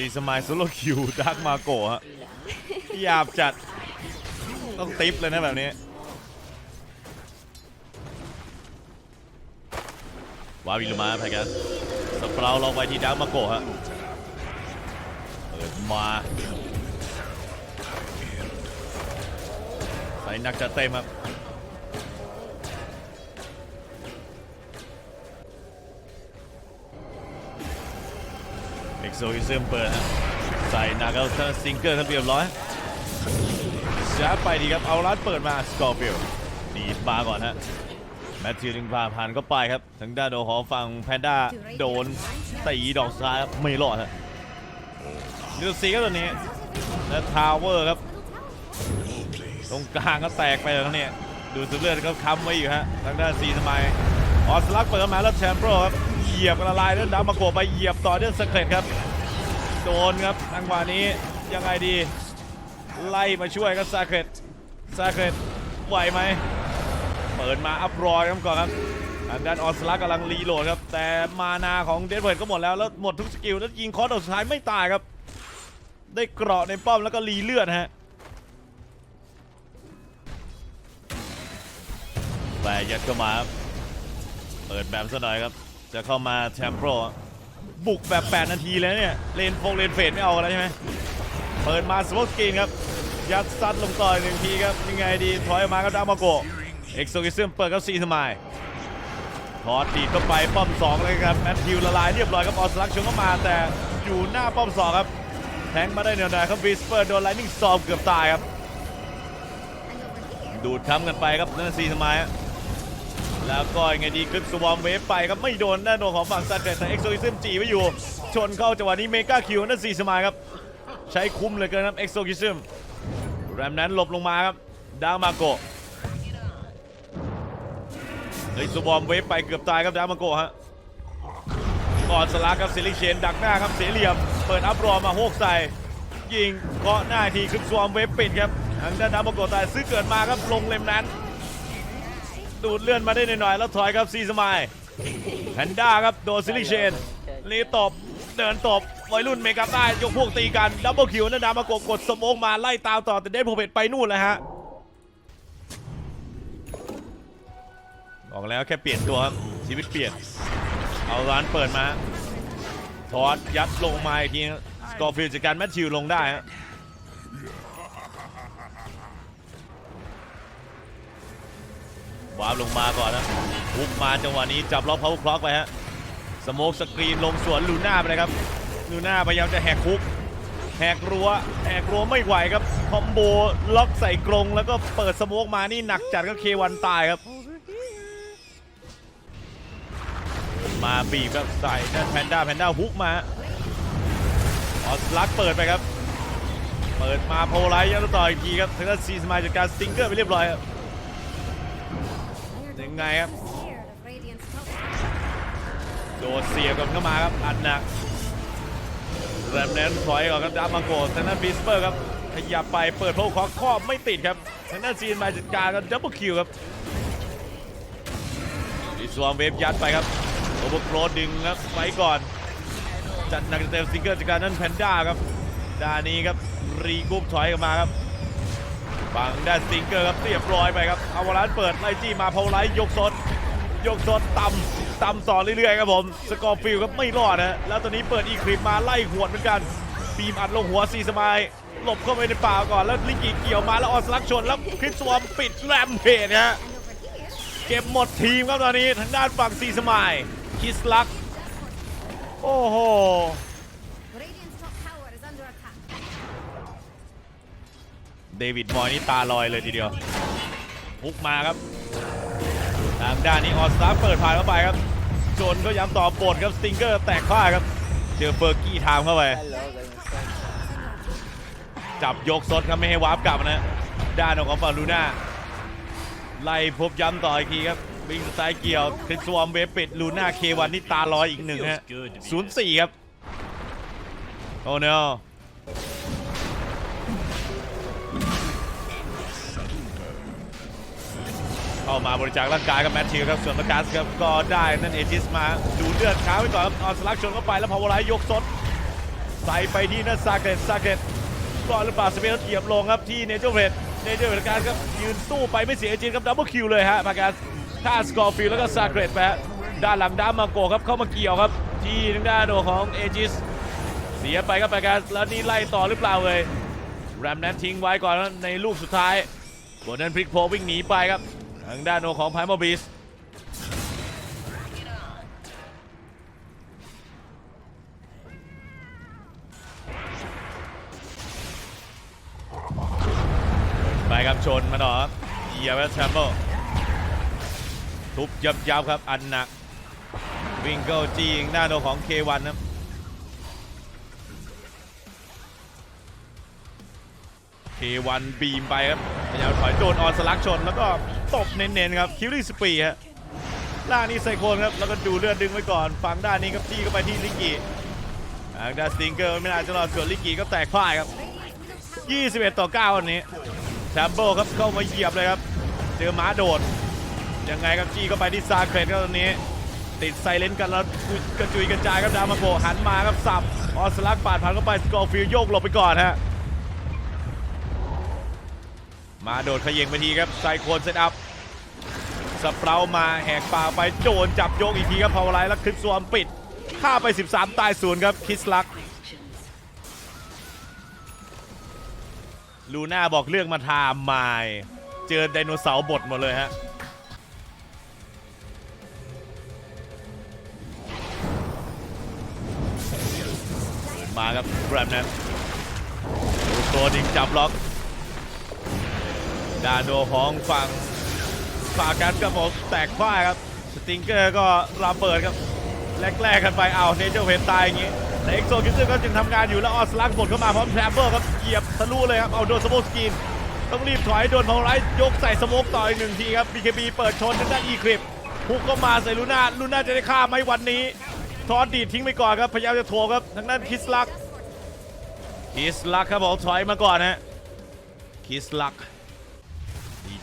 ซีสมายโซโลคิวดักมาโกะฮะหยาบจัด ต้องติปเลยนะแบบนี้วาวิลมาพายกันสเปราลองไปที่ดักมาโกะฮะเปิดมาใส่นักจัดเต็มครับ กโซอิซึมเปิดฮะใส่นาเกลซิงเกอร์ครับเรียบร้อยชาไปดีครับเอาลัดเปิดมาสกอร์ฟิลดีดมาก่อนฮะแมทธิวลิงพาผ่านเข้าไปครับทางด้านโดนของฝั่งแพนด้าโดนตีดอกซ้ายครับไม่รอดฮะลิตซีครับตัวนี้และทาวเวอร์ครับตรงกลางก็แตกไปแล้วเนี่ยดูสุดเลือดก็ค้ำไว้อยู่ฮะทางด้านซีสมัยออสลักเปิดมาแล้วแชมป์โปรครับ เหยียบละลายแล้วดาวมาโกะไปเหยียบต่อด้วยสเกตครับ โดนครับทางขวานี้ยังไงดี ไล่มาช่วยครับซาเคตซาเคตไหวไหมเปิดมาอัพรอยครับก่อนครับทางด้านออสลักำลังรีโหลดครับ แต่มานาของเดนเวิร์ดก็หมดแล้ว แล้วหมดทุกสกิล แล้วยิงคอร์ดสุดท้ายไม่ตายครับ ได้เกราะในป้อมแล้วก็รีเลือดฮะแปะยัดเข้ามาครับเปิดแบบซะหน่อยครับ จะเข้ามาแชมป์โปรบุกแบบ 8 นาทีแล้วเนี่ย เลนโฟงเลนเฟดไม่เอาแล้วใช่ไหมเปิดมาสโมกสกรีนครับ ยัดซัดลงต่อยหนึ่งทีครับ ยังไงดี ถอยออกมาก็ดามาโกเอ็กโซกิซึมเปิดกับซีสมายทอดดีเข้าไปป้อม 2 เลยครับแมทธิวละลายเรียบร้อยครับออสลักชงเข้ามาแต่อยู่หน้าป้อม 2 ครับ แทงมาได้แนวหนครับวิสเปอร์โดนไลนิ่งซอมเกือบตายครับ ดูดค้ำกันไปครับนั่นซีสมาย แล้วก็ยังไงดีขึ้นสวอมเวฟไปครับไม่โดนด้านโดนของฝั่งซาเกตแต่เอ็กโซอิซึมจีไว้อยู่ ชนเข้าจังหวะนี้เมกาคิวนั่นสี่สมายครับ ใช้คุ้มเลยเกินครับเอ็กโซอิซึมแรมนั้นหลบลงมาครับดามาโกเฮ้ยสวอมเวฟไปเกือบตายครับดามาโกฮะก่อนสลักครับเซลิเชนดักหน้าครับเสียเหลี่ยม เปิดอัพรอมาโฮกใส่ยิงเกาะหน้าทีขึ้นสวอมเวฟปิดครับทางด้านดามาโกตายซื้อเกิดมาครับลงเลมนั้น ดูดเลื่อนมาได้หน่อยๆแล้วถอยครับซีสมายแพนด้าครับโดนซิลิเชนลีตบเดินตบวัยรุ่นเมกาใต้ยกพวกตีกันดับเบิลคิวนะดามากดกดสโมกมาไล่ตามต่อแต่เดนโพเปตไปนู่นเลยฮะบอกแล้วแค่เปลี่ยนตัวครับชีวิตเปลี่ยน เอาร้านเปิดมาทอดยัดลงมาอีกทีสกอร์ฟิลจากการแมทชิวลงได้ฮะ วาร์ปลงมาก่อนนะพุกมาจังหวะนี้จับล็อกเพาเวอร์คล็อกไปฮะสโมกสกรีนลงสวนลูน่าไปเลยครับลูน่าพยายามจะแหกคุกแหกรั้วแหกรั้วไม่ไหวครับคอมโบล็อกใส่กรงแล้วก็เปิดสโมกมานี่หนักจัดก็เควันตายครับมาบีบครับใส่นั่นแพนด้าแพนด้าฮุกมาออสลักเปิดไปครับ เปิดมาโพไลท์ยัดต่ออีกทีครับทางด้านซีสมายจัดการสติงเกอร์ไปเรียบร้อยครับ ยังไงครับ โดดเสียบกันเข้ามาครับ อัดหนักแรมแนนถอยก่อนครับดามาโกทางด้านฟิสเปอร์ครับ ขยับไปเปิดโพคอครอบไม่ติดครับทางด้านซีนมาจัดการกันดับเบิลคิวครับดิสวอมเวฟยัดไปครับโอเวอร์โกรดดึงครับไว้ก่อน จัดหนักเต็มสิงเกอร์จากการนั้นแพนด้าครับด้านนี้ครับรีกรุ๊ปถอยกลันมาครับ ฝั่งด้านสติงเกอร์ครับเรียบร้อยไปครับอาวาลานเปิดไล่จี้มาพาวไลท์ยกสดยกสดต่ำต่ำสอนเรื่อยๆครับผม สกอร์ฟิลครับไม่รอดนะแล้วตอนนี้เปิดอีคลิปมาไล่หวดเหมือนกันบีมอัดลงหัวซีสมายหลบเข้าไปในป่าก่อนแล้วลิกีเกี่ยวมาแล้วออสลักชนแล้วคริสวอมปิดแรมเพจนะฮะเก็บหมดทีมครับตอนนี้ทางด้านฝั่งซีสมายคิสลักโอ้โห เดวิดมอยนี่ตาลอยเลยทีเดียวพุกมาครับ ทางด้านนี้ออสตาเปิดผ่านเข้าไปครับ จนก็ย้ำต่อปดครับสติงเกอร์แตกพ่าครับ เจอเฟอร์กี้ไทม์เข้าไป จับยกสดครับไม่ให้วาร์ปกลับนะ ด้านของฝั่งลูน่าไล่พบย้ำต่ออีกทีครับวิ่งสไตล์เกี่ยวคริสวอมเวฟปิดลูน่าเควันนี่ตาลอยอีกหนึ่งฮะศูนย์สี่ครับ โอ้เน เข้ามาบริจาคร่างกายกับแมทธิวครับส่วนประกาศครับก็ได้นั่นเอจิสมาดูเลือดค้าไว้ก่อนครับเอาสลักชนเข้าไปแล้วพาวเวอร์ไลท์ยกสดใส่ไปที่นั่นซาเกตซาเกตรอดหรือเปล่าสเปนเหยียบลงครับที่เนเจอร์เรดเนเจอร์เรดการครับยืนสู้ไปไม่เสียจริงครับดับเบิลคิวเลยฮะมาการท่าสกอร์ฟิลแล้วก็ซาเกตไปด้านหลังด้ามาโกครับเข้ามาเกี่ยวครับที่ทางด้านโดของเอจิสเสียไปครับมาการแล้วนี่ไล่ต่อหรือเปล่าเลยแรมแนทิ้งไว้ก่อนในลูกสุดท้ายบนนั้นพลิกโพวิ่งหนีไปครับ ทางด้านโดของไพมอบิสไปครับชนมาหน่อเยียบแล้วแชมเปิลทุบยับยับครับอันหนักวิงเกิลจีงหน้าโดของ K1 ครับ K1 บีมไปครับพยายามถอยโดนออนสลักชนแล้วก็ ตบเน้นๆครับคิวรี่สปีฮะล่างนี้ไซโคนครับแล้วก็ดูเลือดดึงไว้ก่อนฝั่งด้านนี้ครับจี้เข้าไปที่ลิกกี้ทางด้านสติงเกอร์ไม่น่าจะรอดส่วนลิกกี้ก็แตกพ่ายครับ 21 ต่อ 9 วันนี้แชมเบิลครับเข้ามาเหยียบเลยครับเจอม้าโดดยังไงครับจี้เข้าไปที่ซาเครตครับตอนนี้ ติดไซเลนกันแล้วกระจุยกระจายครับดามาโกหันมาครับสับออสลักปาดผ่านเข้าไปสกอร์ฟิลโยกหลบไปก่อนฮะ มาโดดเขย่งไปทีครับไซโคนเซตอัพสเปรามาแหกป่าไปโดนจับโยกอีกทีครับพาวไลท์แล้วคลิปสวมปิดฆ่าไป 13 ตายศูนย์ครับคิสลักลูน่าบอกเรื่องมาทามมายเจอไดโนเสาร์บดหมดเลยฮะมาครับแกรมนั้นดูตัวดิงจับล็อก ดาโดของฝั่งฝากันกับผมแตกพ่ายครับ สติงเกอร์ก็ระเบิดครับ แรกๆกันไปเอาเนเจอร์เพนตายอย่างงี้แต่เอ็กโซคิสเซอร์ก็จึงทำงานอยู่แล้วออสลักบดเข้ามาพร้อมแทรเบอร์ครับเหยียบทะลุเลยครับ เอาโดนสโมกสกีน ต้องรีบถอยโดนพาวไลท์ยกใส่สโมกต่ออีกหนึ่งทีครับ BKB เปิดชนด้านอีคลิปพุกเข้ามาใส่ลูน่าลูน่าจะได้ฆ่าไหมวันนี้ ทอนดีดทิ้งไปก่อนครับ พยายามจะโถครับทางด้านคิสลักคิสลักครับผมถอยมาก่อนฮะคิสลัก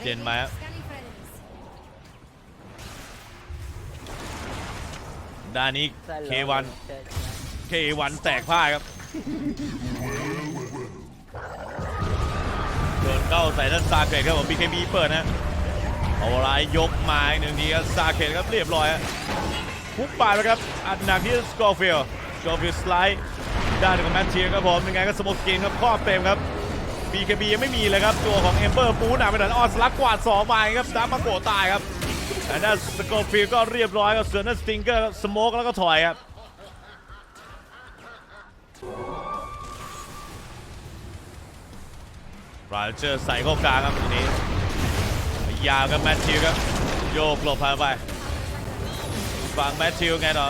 เจนมาครับด้านนี้ K1 K1 แตกพ่าครับโดนเข้าใส่ด้านซาเกตครับผม BKB เปิดนะเอาไรยกมาอีกหนึ่งทีครับซาเกตครับเรียบร้อยฮะพุกปาดไปครับอัดหนักที่สกอร์ฟิลสกอร์ฟิลสไลด์ด้านของแมทเชียร์ครับผมยังไงก็สโมกสกินครับครอบเต็มครับ BKB ยังไม่มีเลยครับ ตัวของเอมเบอร์ปูหนาไปหน่อออสลักกวาด2มาครับดับมาโกตายครับแต่ด้านสกอร์ฟิลก็เรียบร้อยครับส่วนด้านสติงเกอร์สโมกแล้วก็ถอยครับราเจอร์ใส่เข้ากลางครับทีนี้ยาวกับแมทธิวครับ โยกหลบผ่านไปฝั่งแมทธิวไงต่อ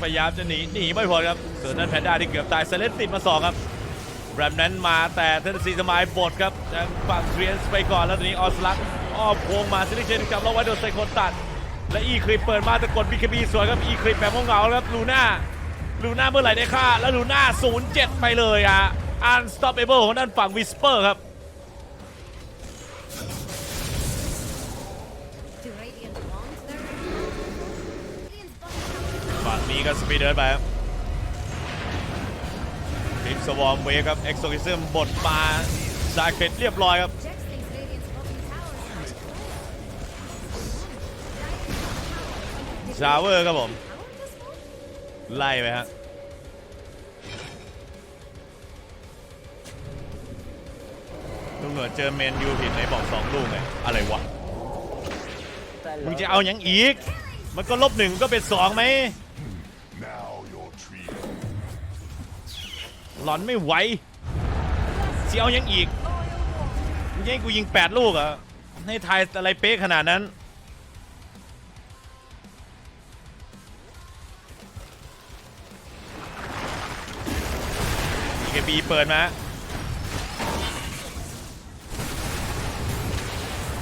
พยายามจะหนีหนีไม่พ้นครับเส่วนนั้นแพนด้าที่เกือบตายเซเลนติดมาสองครับ แรมนั้นมาแต่เทนซีสมายบดครับยังฝั่งเทรียนไปก่อนแล้วทีนี้ออสลักอ้อมโค้งมาซิลิเชนจับเราไว้โดนไซโคนตัด และอีคลิปเปิดมาแต่กดบีคบีสวยครับอีคลิปแบบเงาครับลูน่าลูน่าเมื่อไหร่ได้ค่า แล้วลูน่า 0-7 ไปเลยอะ unstoppable ของด้านฝั่งวิสเปอร์ครับฝั่งนี้ก็สปีดเดินไปครับ ลิปสวอมเวครับเอ็กโซคิซึมบดมาซาเครตเรียบร้อยครับ Jax thinks Radiant's bottom tower is ชาวเวอร์ครับผม ไล่ไปฮะลุงหนวดเจอเมนยูผิดในบอกสองลูกไงอะไรวะ มึงจะเอาอย่างอีก มันก็ลบหนึ่งก็เป็นสองไหม หลอนไม่ไหวจะเอาอย่างอีกมึงกูยิง 8 ลูกอะให้ทายอะไรเป๊ะขนาดนั้น อีกบีเปิดมา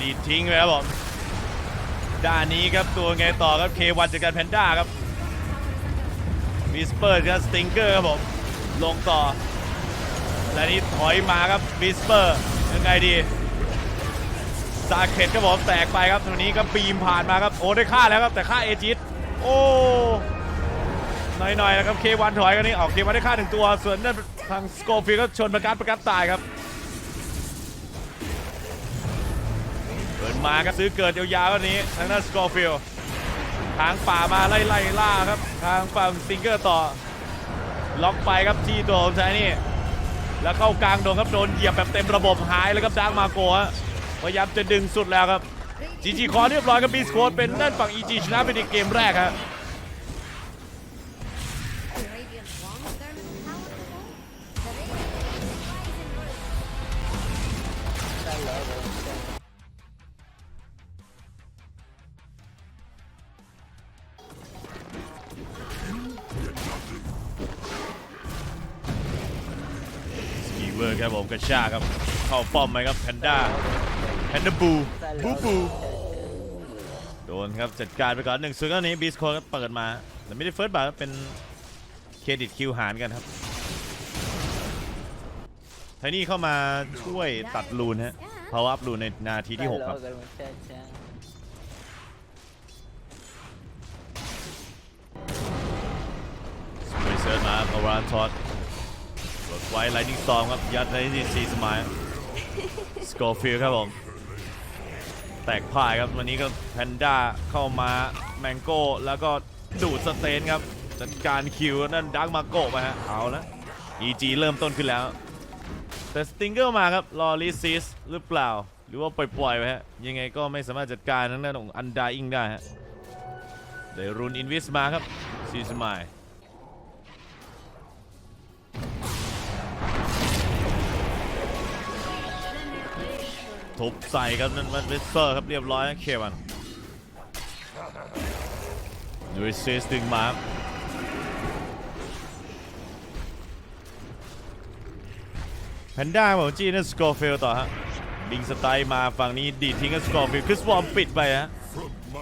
ดีทิ้งไปครับผมด้านนี้ครับตัวไงต่อครับ K1 จากการแพนด้าครับวิสเปอร์กับสติงเกอร์ครับผม ลงต่อ และนี่ถอยมาครับวิสเปอร์ ยังไงดีซาเข็ดครับผมแตกไปครับตรงนี้ก็บีมผ่านมาครับ โอ้ได้ค่าแล้วครับ แต่ค่าเอจิตโอ้หน่อยๆนะครับเควันถอยกันนี่ออกเควันได้ค่าหนึ่งตัว ส่วนนั่นทางสโกฟิลก็ชนประกัดประกัดตายครับเปิดมาครับซื้อเกิดยาวๆวันนี้ทางด้านสกอร์ฟิลทางป่ามาไล่ไล่ล่าครับ ทางฝั่งสติงเกอร์ต่อ ล็อกไปครับที่ตัวของชายนี่แล้วเข้ากลางโดนครับโดนเหยียบแบบเต็มระบบหายแล้วครับดาร์กมาโกะพยายามจะดึงสุดแล้วครับจีจีคอเรียบร้อยครับบีสโคดเป็นด้านฝั่ง EG ชนะไปในเกมแรกครับ เวอร์ครับผมกระชากครับ เข้าป้อมไหมครับแพนด้าแพนด้าบูบูบูโดนครับจัดการไปก่อนหนึ่งส่วนก็นี้บีสโคก็เปิดมาแต่ไม่ได้เฟิร์สบัตเป็นเครดิตคิวหารกันครับไทนี่เข้ามาช่วยตัดรูนฮะพาวอัพรูนในนาทีที่ 6 ครับ Hello, muchacha. ไปเซิร์มาพาวานทอดกด ไว้ไลนิ่งซองครับ ยัดในที่ซีสมายสกอร์ฟิลครับผม แตกพ่ายครับ วันนี้ก็แพนด้าเข้ามาแมงโก้ แล้วก็ดูดสเตนครับ จัดการคิวนั่นดักมาโกะไปฮะ เอาละ EG เริ่มต้นขึ้นแล้ว แต่สติงเกอร์มาครับ รอรีซิสหรือเปล่า หรือว่าปล่อยๆไปฮะ ยังไงก็ไม่สามารถจัดการทั้งด้านของอันดาอิงได้ฮะเดรุนอินวิสมาครับซีสมาย ทุบใส่ครับนั่นมันเวสเซอร์ครับเรียบร้อยเควันดูเซสดึงมาครับแพนด้าของจีนั่นสกอร์ฟิลต่อฮะดิงสไตล์มาฝั่งนี้ดีทิ้งกับสกอร์ฟิลคริสวอร์มปิดไปฮะ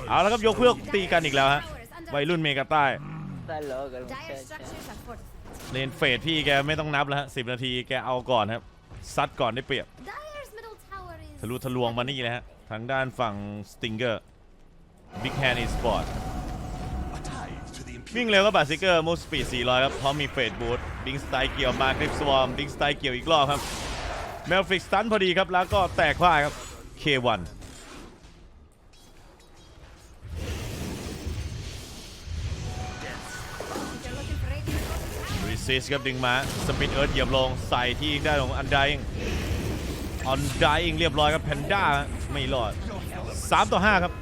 เอาแล้วครับยกเพื่อตีกันอีกแล้วฮะวัยรุ่นเมกาใต้เลนเฟดพี่แกไม่ต้องนับแล้วฮะสินาทีแกเอาก่อนครับซัดก่อนได้เปรียบ ทะลุทะลวงมานี่เลยฮะ ทางด้านฝั่งสติงเกอร์บิ๊กแฮนด์อีสปอร์ตวิ่งเร็วก็บาซิเกอร์มูสปีด400 ครับ พร้อมมีเฟดบูทดิงสไตล์เกี่ยวมาคลิปสวอมดิงสไตล์เกี่ยวอีกรอบครับ เมลฟิกสตันพอดีครับ แล้วก็แตกพ่ายครับ K1 รีซิสครับดึงมา สปินเอิร์ธเหยียบลง ใส่ที่ได้ของอันดา ออนดาอิงเรียบร้อยครับแพนด้าไม่รอด 3 ต่อ 5 ครับ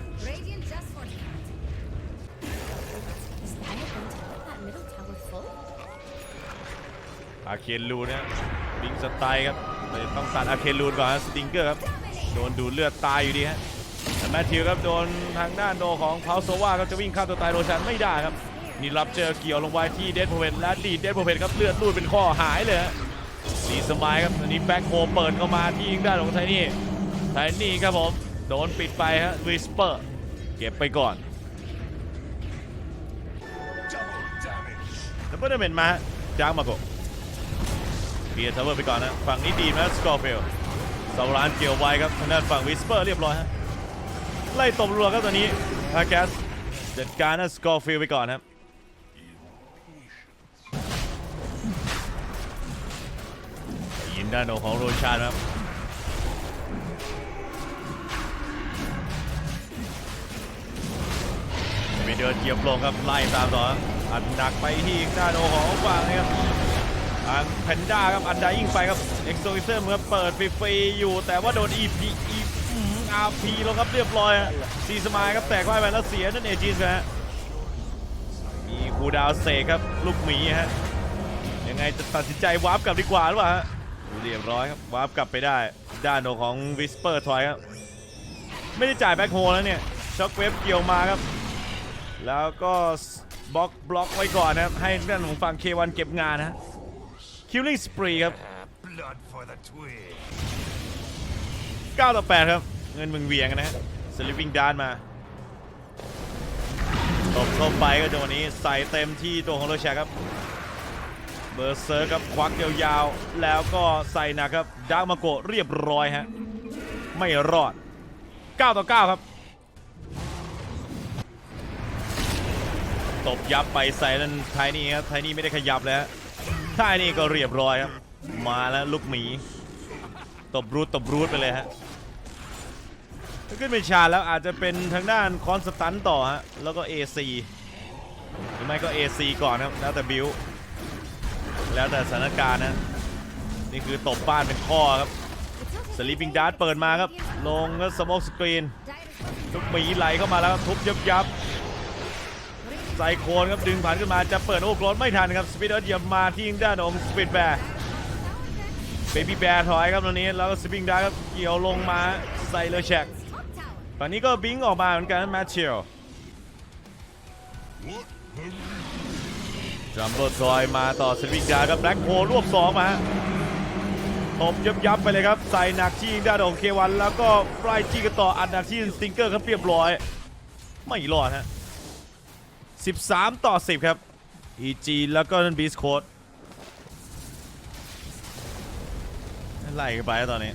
อาเคนลูนะบิงสไตล์ครับเลยต้องตัดอาเคนลูนก่อนฮะสติงเกอร์ครับ โดนดูดเลือดตายอยู่ดีฮะแต่แมทธิวครับโดนทางด้านโดของพาวโซวาครับจะวิ่งฆ่าตัวตายโรชันไม่ได้ครับนี่รับเจอเกี่ยวลงไปที่เดดโพเวนและดีเดดโพเวนครับเลือดรูดเป็นข้อหายเลยฮะ สีสมายครับอันนี้แบ็คโฮเปิดเข้ามาที่ยิงด้านของไทนี่ไทนี่ครับผม โดนปิดไปฮะวิสเปอร์ เก็บไปก่อน double damage. แล้วก็ได้เป็นมาจ้างมาโกะเบียร์ทาวเวอร์ไปก่อนนะ ฝั่งนี้ดีนะสกอร์ฟิลสาวรานเกี่ยวไว้ครับทางด้านฝั่งวิสเปอร์เรียบร้อยฮะไล่ตบรัวครับตอนนี้ฮาแกสจัดการนะสกอร์ฟิลไปก่อนครับ ด้านโนของโรชานครับไปเดินเหยียบลงครับไล่ตามต่ออันหนักไปที่ด้านโอของฝั่งนะครับทางแพนด้าครับอันดายิ่งไปครับเอ็กโซอิเซอร์ครับเปิดฟรีๆอยู่ แต่ว่าโดน EP E อาร์พีแล้วครับเรียบร้อยฮะซีสมายครับแตกว่ายไปแล้วเสียนั่นเอจิสฮะมีคูดาวเสกครับลูกหมีฮะยังไงจะตัดสินใจวาร์ปกลับดีกว่าหรือเปล่าฮะ เรียบร้อยครับวาร์ปกลับไปได้ด้านโอของวิสเปอร์ทอยครับไม่ได้จ่ายแบ็คโฮแล้วเนี่ยช็อคเวฟเกี่ยวมาครับ แล้วก็บล็อกบล็อกไว้ก่อนนะครับ ให้ด้านของฝั่ง K1 เก็บงานนะฮะ Killing Spree ครับ9ต่อ8ครับ เงินมึงเวียงนะฮะ Sleeping Dart มาตบเข้าไปก็จังหวะนี้ใส่เต็มที่ตัวของโรแชกครับ เบอร์เซอร์ครับควักยาวๆ แล้วก็ใส่นักครับดาร์กมาโกะเรียบร้อยฮะ ไม่รอด 9 ต่อ 9 ครับ ตบยับไปใส่นั่นไทนี่ครับไทนี่ไม่ได้ขยับเลยฮะท่ายนี่ก็เรียบร้อยครับ มาแล้วลูกหมี ตบรูดตบรูดไปเลยฮะขึ้นไปชาแล้วอาจจะเป็นทางด้านคอนสตันต่อฮะแล้วก็ AC หรือไม่ก็ AC ก่อนครับแล้วแต่บิว แล้วแต่สถานการณ์นะ นี่คือตบบ้านเป็นข้อครับสลีปิงดาร์เปิดมาครับ ลงก็สโมกสกรีนทุกหมีไหลเข้ามาแล้วครับทุบยับยับไซโคนครับดึงผ่านขึ้นมาจะเปิดโอ้โกรธไม่ทันครับสปีดเอิร์ธเยียบมาที่ด้านของสปีดแบร์เบบี้แบร์ถอยครับตรงนี้แล้วก็สปิงดาร์ครับเกี่ยวลงมาใส่เลยแชก Top tower. ฝั่งนี้ก็บิงออกมาเหมือนกันแมทเชล จัมโบ้ทอยมาต่อสปริงดาครับแบล็คโฮรวบสองมาฮะตบยับยับไปเลยครับ ใส่หนักที่ด้านของเควัน แล้วก็ไล่จี้กันต่ออัดหนักที่สติงเกอร์ครับเรียบร้อย ไม่รอดฮะ 13 ต่อ 10 ครับ EG แล้วก็นันบีสโคดไล่กันไปตอนนี้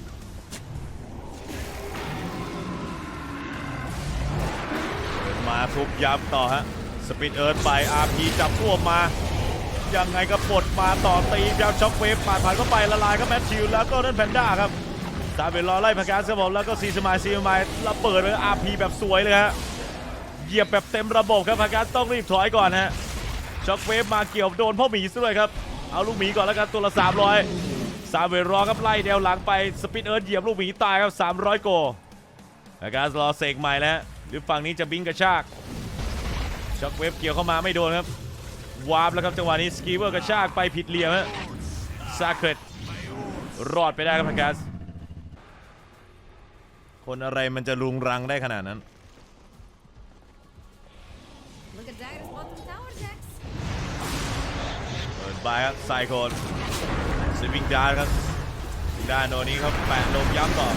มาทุบยับต่อฮะ สปินเอิร์ธไป RP จับรวมมา ยังไงก็ปลดมาต่อตียับช็อคเวฟผ่านผ่านเข้าไปละลายก็แมทชิวแล้วก็นั่นแพนด้าครับตาเป็นรอไล่พากาสครับผมแล้วก็ซีสมายซีสมายระเบิดไป RP แบบสวยเลยฮะเหยียบแบบเต็มระบบครับพาการต้องรีบถอยก่อนฮะช็อคเวฟมาเกี่ยวโดนพ่อหมีซะด้วยครับเอาลูกหมีก่อนแล้วกันตัวละ300ซาเวรอครับไล่แนวหลังไปสปินเอิร์ธเหยียบลูกหมีตายครับ300 โกพาการรอเสกใหม่แล้วฮะหรือฝั่งนี้จะบิงกระชากช็อคเวฟเกี่ยวเข้ามาไม่โดนครับ วาร์ปแล้วครับจังหวะนี้สกีเวอร์กระชากไปผิดเหลี่ยมฮะซาเครตรอดไปได้ครับพาการคนอะไรมันจะรุงรังได้ขนาดนั้น Look at Dagger's bottom tower, Jax. เปิดบายครับไซโคนสวิงดาร์ครับด้านโนนี้ครับแปะลงย้ำต่อ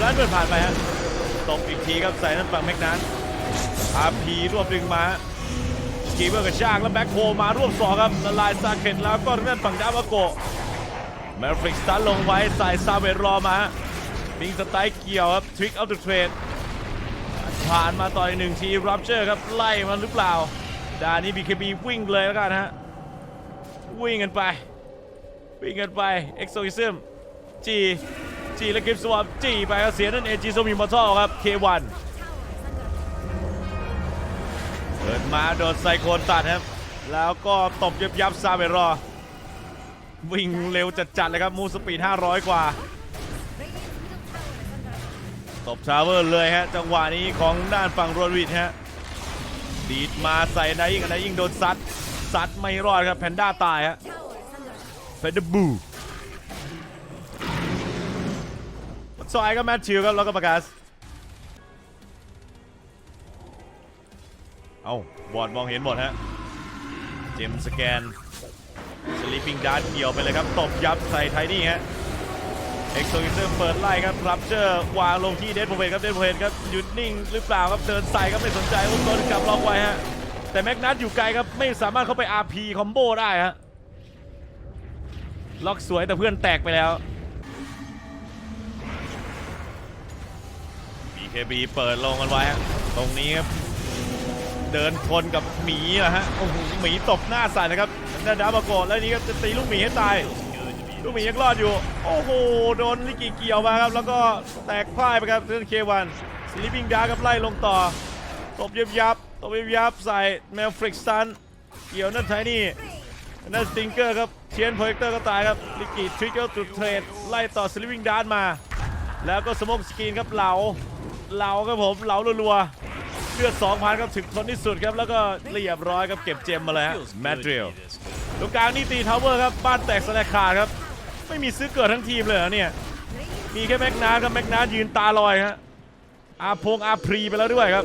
ร้านเปิดผ่านไปฮะตบอีกทีครับใส่นั่นฝั่งแม็กนันอาร์พีรวบดึงมาส กีเบอร์กับชากแล้วแบ็คโฮมารวบสองครับละลายซาเคนแล้วก็ทางด้านฝั่งดาวาโกแมฟริกสตันลงไว้ใส่ซาเวรอมาบิงสไตล์เกี่ยวครับทริกเอาตัวเทรดผ่านมาต่ออีกหนึ่งทีรับเชอร์ครับไล่มันหรือเปล่าดานนี้ BKB วิ่งเลยแล้วกันฮะวิ่งกันไป วิ่งกันไปเอ็กโซอิซึมจีจีและกริปสวอปจีไปครับเสียนั่นเอจีโซมีมอทัลครับเควัน เปิดมาโดนไซโคนตัดครับ แล้วก็ตบยับยับซาเบรอ วิ่งเร็วจัดๆเลยครับ มูสปีด 500 กว่า ตบชาเวอร์เลยฮะ จังหวะนี้ของด้านฝั่งโรดวิดฮะ ดีดมาใส่ไดยิงกันไดยิงโดนซัด ซัดไม่รอดครับ แพนด้าตายฮะ Tower is under attack. เฟเดบูซอยก็แมทชิวครับแล้วก็ประกา เอาบอดมองเห็นหมดฮะ เจมสแกนสลิปปิ้งดาร์เกี่ยวไปเลยครับ ตบยับใส่ไทนี่ฮะเอ็กโซอิเซอร์เปิดไล่ครับรับเจอร์วางลงที่เดนโพเวตครับเดนโพเวตครับหยุดนิ่งหรือเปล่าครับเดินใส่ครับไม่สนใจอุ้มโดนกลับล็อกไว้ฮะแต่แม็กนัทอยู่ไกลครับไม่สามารถเข้าไป RP คอมโบได้ฮะล็อกสวยแต่เพื่อนแตกไปแล้ว BKB เปิดลงกันไว้ฮะตรงนี้ครับ เดินชนกับหมีอะฮะโอ้โหหมีตบหน้าใส่นะครับดาดาบาโกะแล้วนี้ก็จะตีลูกหมีให้ตายลูกหมียังรอดอยู่ โอ้โหโดนลิกิเกี่ยวมาครับแล้วก็แตกพ่ายไปครับเรื่องเควันสลิปปิ้งดาร์กับไล่ลงต่อตบยับยับตบยับยับใส่แมวฟริกซันเกี่ยวนั่นไทนี่นั่นสติงเกอร์ครับเชียนโปรเจคเตอร์ก็ตายครับลิกิทริกเกอร์จุดเทรดไล่ต่อสลิปปิ้งดาร์มา แล้วก็สโมกสกรีนครับเหลาเหลาครับผมเหลารัวๆ เลือด2,000ครับถึงทนที่สุดครับ แล้วก็เรียบร้อยครับเก็บเจมมาเลยฮะแมดริลตรงกลางนี่ตีทาวเวอร์ครับ บ้านแตกสลายขาดครับ ไม่มีซื้อเกิดทั้งทีมเลยเหรอเนี่ย มีแค่แม็กนาครับแม็กนายืนตาลอยฮะอาพงอาพรีไปแล้วด้วยครับ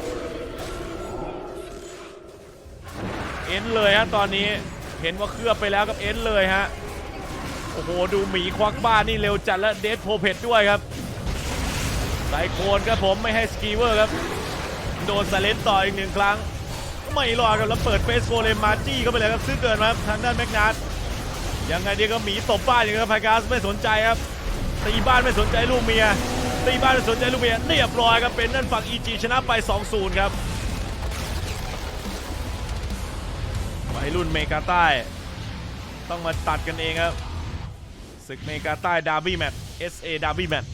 เอ็นเลยฮะตอนนี้เห็นว่าเคลือบไปแล้วกับเอ็นเลยฮะโอ้โหดูหมีควักบ้านนี่เร็วจัดและเดดโพเพดด้วยครับไซโคนครับผมไม่ให้สกีเวอร์ครับ โดนซาเลนต่ออีกหนึ่งครั้ง ไม่รอดครับแล้วเปิดเฟสโกเลมมาจี้เข้าไปเลยครับซื้อเกินมาทางด้านแม็กนัทยังไงดีก็หมีตบบ้านอย่างครับไพกาสไม่สนใจครับตีบ้านไม่สนใจลูกเมียตีบ้านไม่สนใจลูกเมียเรียบร้อยครับเป็นนั่นฝั่ง EG ชนะไป 2-0 ครับวัยรุ่นเมกาใต้ ต้องมาตัดกันเองครับศึกเมกาใต้ดาร์บี้แมตช์ SA ดาร์บี้แมตช์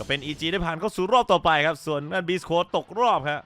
ก็เป็น EG ได้ผ่านเข้าสู่รอบต่อไปครับ ส่วนนั่นบีสโคตกรอบครับ